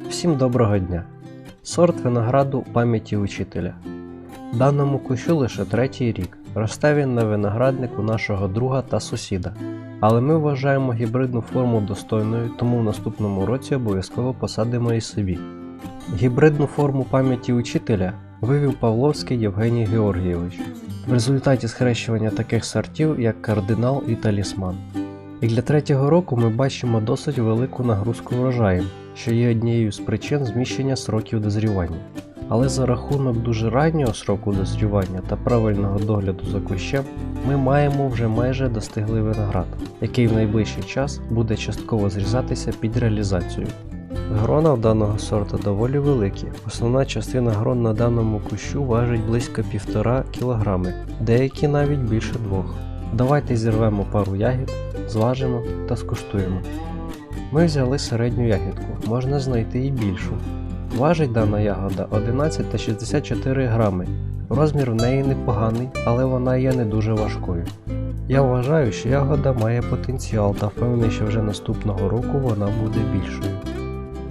Всім доброго дня! Сорт винограду пам'яті учителя. Даному кущу лише третій рік. Росте він на винограднику нашого друга та сусіда. Але ми вважаємо гібридну форму достойною, тому в наступному році обов'язково посадимо і собі. Гібридну форму пам'яті учителя вивів Павловський Євгеній Георгійович в результаті схрещування таких сортів, як кардинал і талісман. І для третього року ми бачимо досить велику нагрузку врожаєм, що є однією з причин зміщення сроків дозрівання. Але за рахунок дуже раннього сроку дозрівання та правильного догляду за кущем, ми маємо вже майже достиглий виноград, який в найближчий час буде частково зрізатися під реалізацію. Грона в даного сорту доволі великі. Основна частина грон на даному кущу важить близько 1,5 кг, деякі навіть більше двох. Давайте зірвемо пару ягід, зважимо та скуштуємо. Ми взяли середню ягідку, можна знайти і більшу. Важить дана ягода 11 та 64 грами. Розмір в неї непоганий, але вона є не дуже важкою. Я вважаю, що ягода має потенціал та впевнений, що вже наступного року вона буде більшою.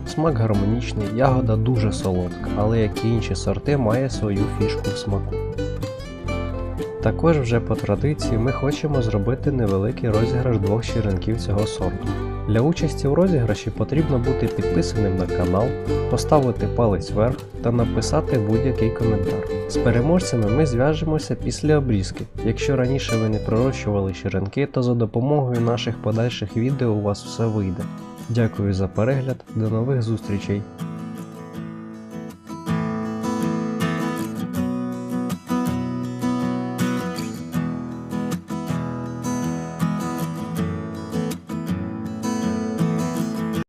Смак гармонічний, ягода дуже солодка, але як і інші сорти має свою фішку в смаку. Також вже по традиції ми хочемо зробити невеликий розіграш двох черенків цього сорту. Для участі у розіграші потрібно бути підписаним на канал, поставити палець вверх та написати будь-який коментар. З переможцями ми зв'яжемося після обрізки. Якщо раніше ви не пророщували черенки, то за допомогою наших подальших відео у вас все вийде. Дякую за перегляд, до нових зустрічей!